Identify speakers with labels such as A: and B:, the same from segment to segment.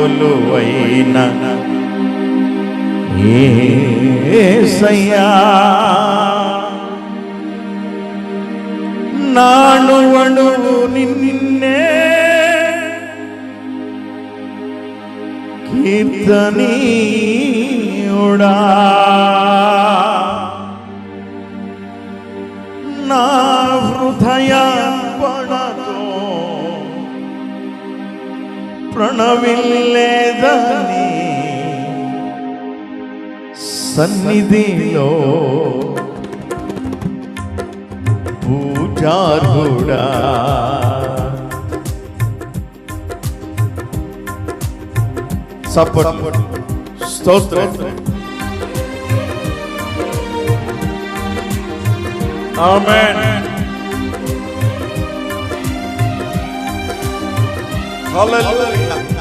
A: కొలువైన ఏసయ్యా. నాను అణువు నిన్నే కీర్తనీయుడా. నా హృదయా ప్రణవిల్లేదని సన్నిధిలో పూజారుడా సపోర్ట్ స్తోత్రం ఆమెన్ Hallelujah.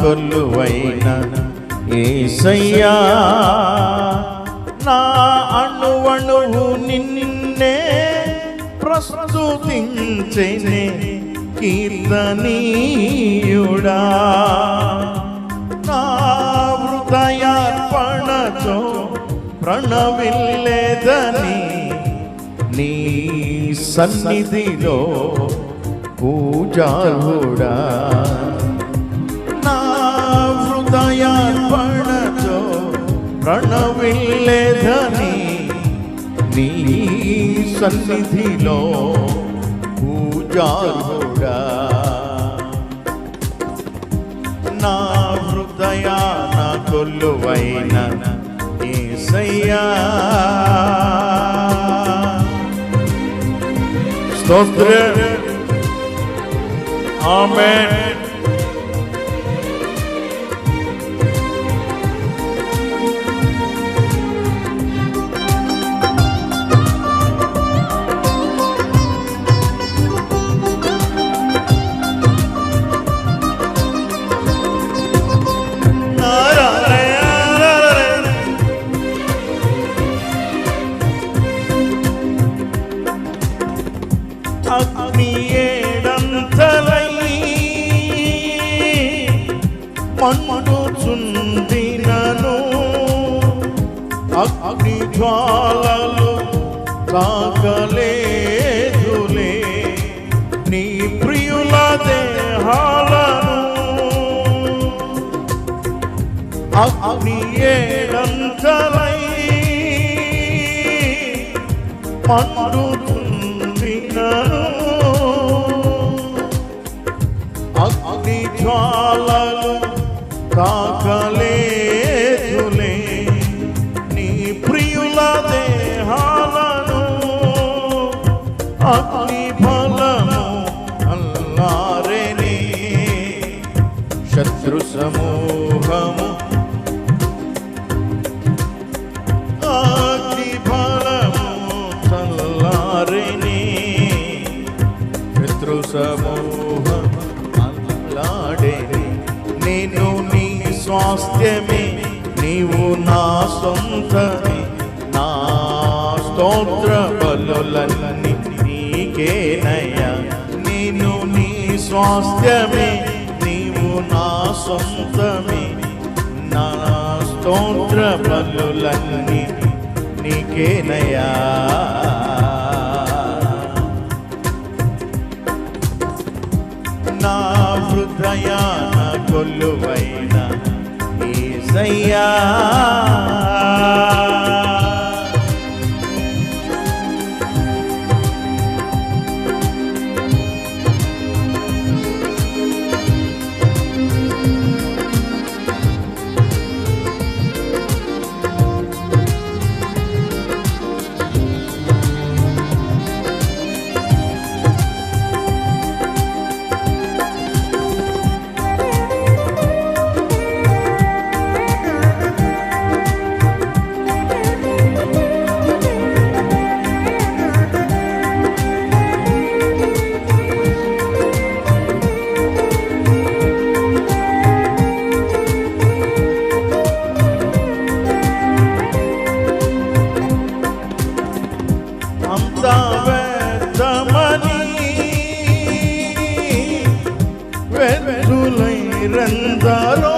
A: కొల్లువైన ఏసయ్యా నా అణువణువు నిన్నే ప్రస్తుతించెనే కీర్తనీయుడా. నా హృదయార్పణతో ప్రణవిల్లేదని నీ సన్నిధిలో పూజారుడా హృదయార్పణతో ప్రణవిల్లేదని నీ సన్నిధిలో పూజారుడా. నా హృదయాన కొల్లువైన ఏసయ్యా. స్తోత్ర. ఆమెన్. అగ్ని ఏడంతలై మండుచుండినను అగ్ని జ్వాలలు కాకలేదులే. నీ ప్రియుల దేహాలను అగ్ని స్వాస్థ్యమే నీవు నా సొంతమే. నా స్తోత్ర బలులన్నీ నీకేనయ్యా. నేను నీ స్వాస్థ్యమే నీవు నా సొంతమే. నా స్తోత్ర బలులన్నీ నీకేనయ్యా. నా హృదయాన కొల్లువైనా ఏసయ్యా వ్యర్థులై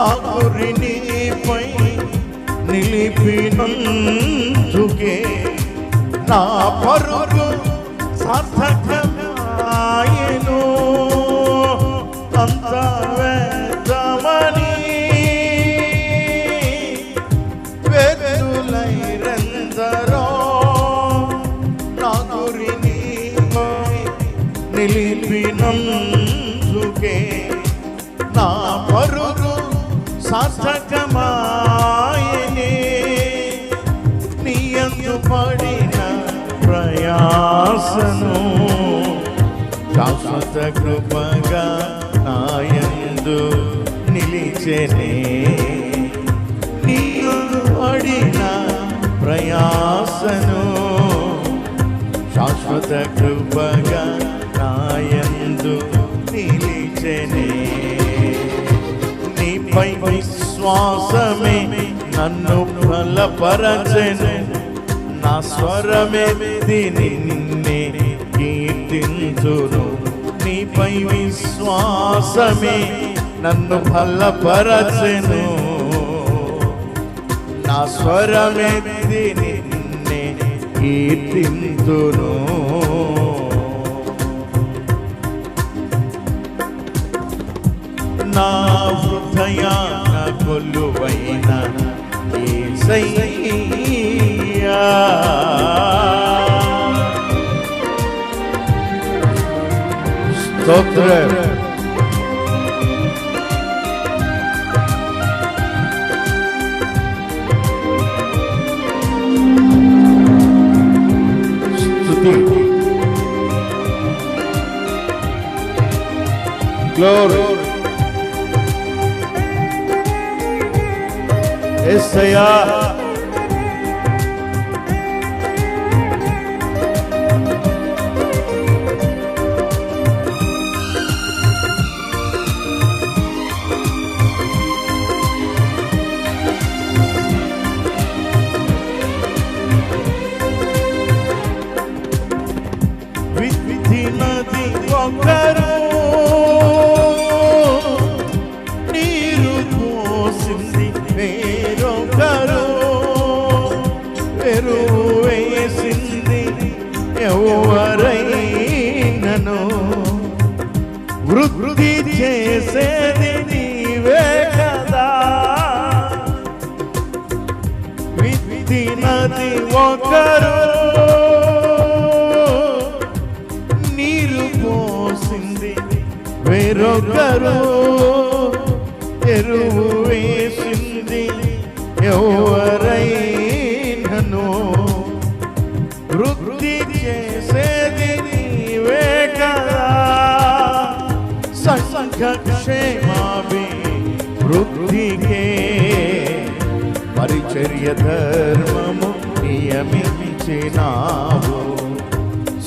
A: ఆ గురి నిలిపినందుకే నా పరుగు సార్థకమాయను. అంత వేదమని వెలులై రందరో నా గురిని నిలిపినందు నీకే నా పరుగు సార్థకమాయనే. నీయందు పడిన ప్రయాసను శాశ్వత కృపగా నాయందు నిలిచెనే. నీయందు పడిన ప్రయాసను శాశ్వత కృపగా నాయందు నిలిచెనే నీపై విశ్వాసమే నన్ను బలపరచెను. నా స్వరమెత్తి నిన్నే కీర్తించును. నీపై విశ్వాసమే నన్ను బలపరచెను. నా స్వరమెత్తి నిన్నే కీర్తించును. నా హృదయాన కొలువైన యేసయ్యా స్తోత్రం స్తుతి గ్లోరీ ఎవరైనను వృద్ధి చేసేది నీవే కదా. విధి నది ఒకరు సంఘక్షేమాభి వృద్ధికే పరిచర్య ధర్మము నియమించినావు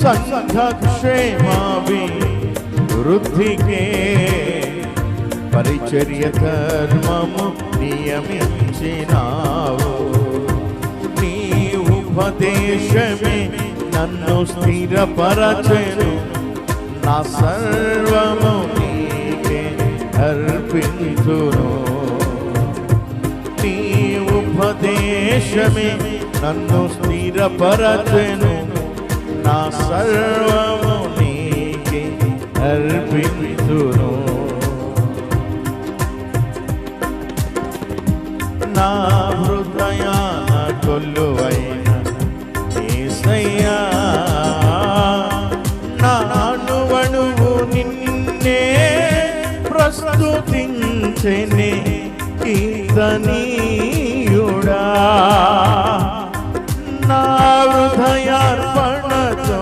A: సంఘక్షేమాభి వృద్ధికే పరిచర్య ధర్మము నియమించినావు నీ ఉపదేశమే నన్ను స్థిరపరచను. నా సర్వము అర్పించును. నీ ఉపదేశమే నన్ను స్థిరపరచెను. నా సర్వము నీకే అర్పించును. నా హృదయాన కొల్లువై ప్రస్తుతించెనే కీర్తనీయుడా. నా హృదయార్పణతో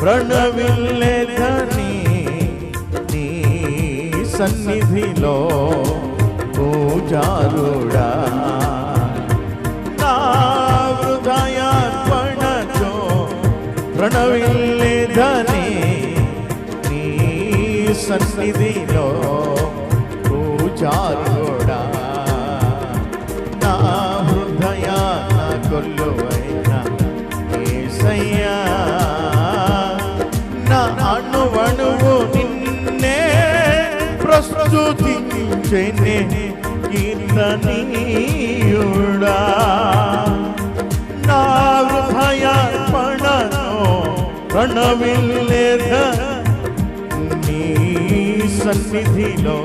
A: ప్రణవిల్లెదని నీ సన్నిధిలో పూజారుడా. నా హృదయార్పణతో ప్రణవిల్లెదని నీ సన్నిధిలో చారుడా నా హృదయాన కొల్లువైన యేసయ్యా నా అణువణువు నిన్నే ప్రస్తుతించెనే కీర్తనీయుడా. నా హృదయార్పణను ప్రణవిల్లేద నీ సన్నిధిలో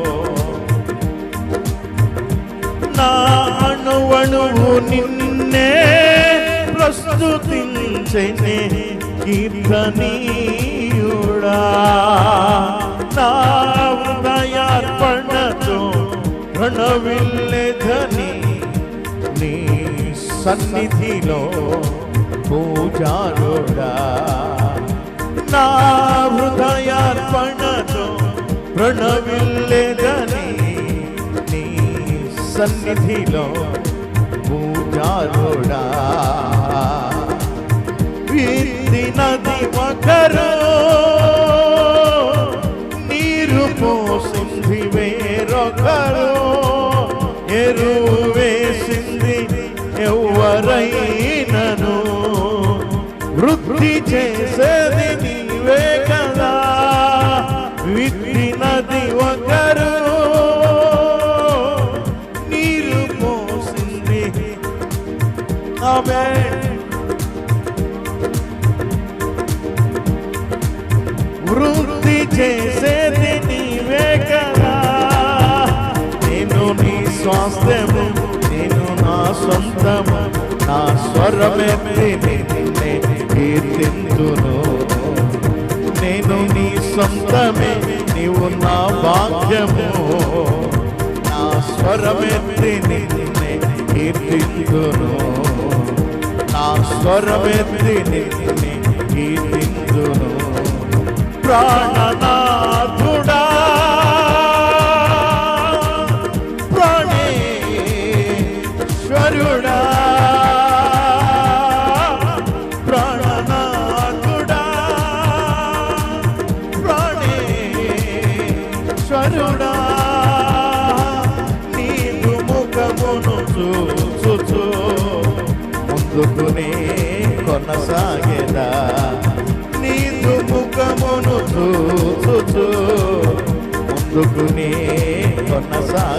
A: నా అణువణువు నిన్నే ప్రస్తుతించెనే కీర్తనీయుడా. నా హృదయార్పణతో ప్రణవిల్లెధని నీ సన్నిధిలో పూజారుడా. నా హృదయార్పణతో ప్రణవిల్లెదని నీ సన్నిధిలో పూజారుడా విత్తి నది ఒకరు ఆమె వృద్ధి చేసేది నీవే కదా. నేను నీ స్వాస్థ్యము నేను నా సొంతము నా స్వరమెత్తి నిన్నే కీర్తింతును నేను నీ సొంతమే నీవు నా భాగ్యము. నా స్వరమెత్తి నిన్నే కీర్తింతును స్వరమెత్తి నిన్నే కీర్తింతును ప్రాణనాథుడా ప్రాణేశ్వరుడా ప్రాణనాథుడా ప్రాణేశ్వరుడా. కొనసాగేదా నీదు ముఖమును చూచుచు ముందుకునే కొనసాగ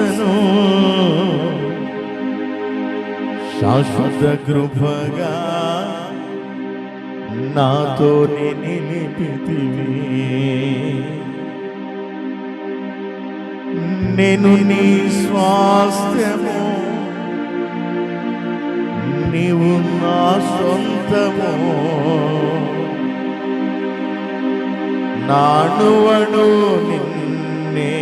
A: ప్రయాసను శాశ్వత కృపగా నాతో నిలిపితివి నేను నీ స్వాస్థ్యము నీవు నా సొంతము. నానువను నిన్నే